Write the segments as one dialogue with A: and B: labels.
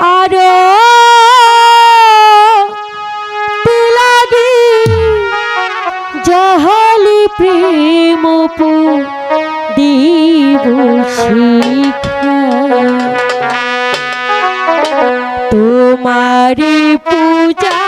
A: আরও জহলি প্রেম দিব শিখা। তোমারি পূজা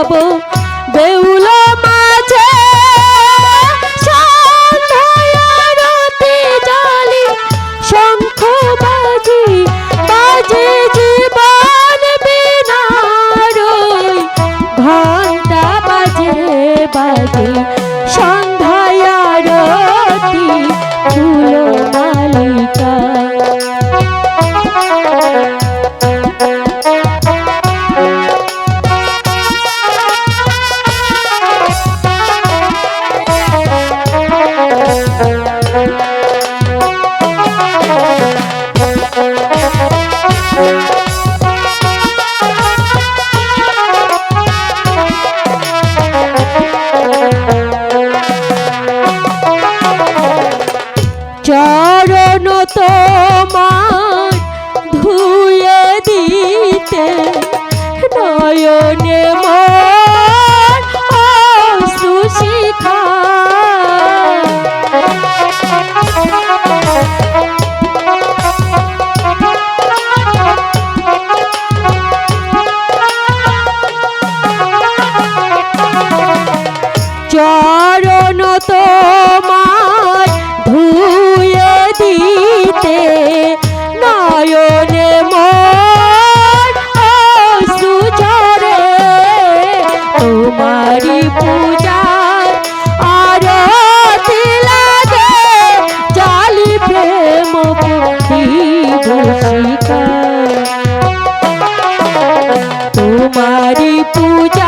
A: যাব তোমারই পূজা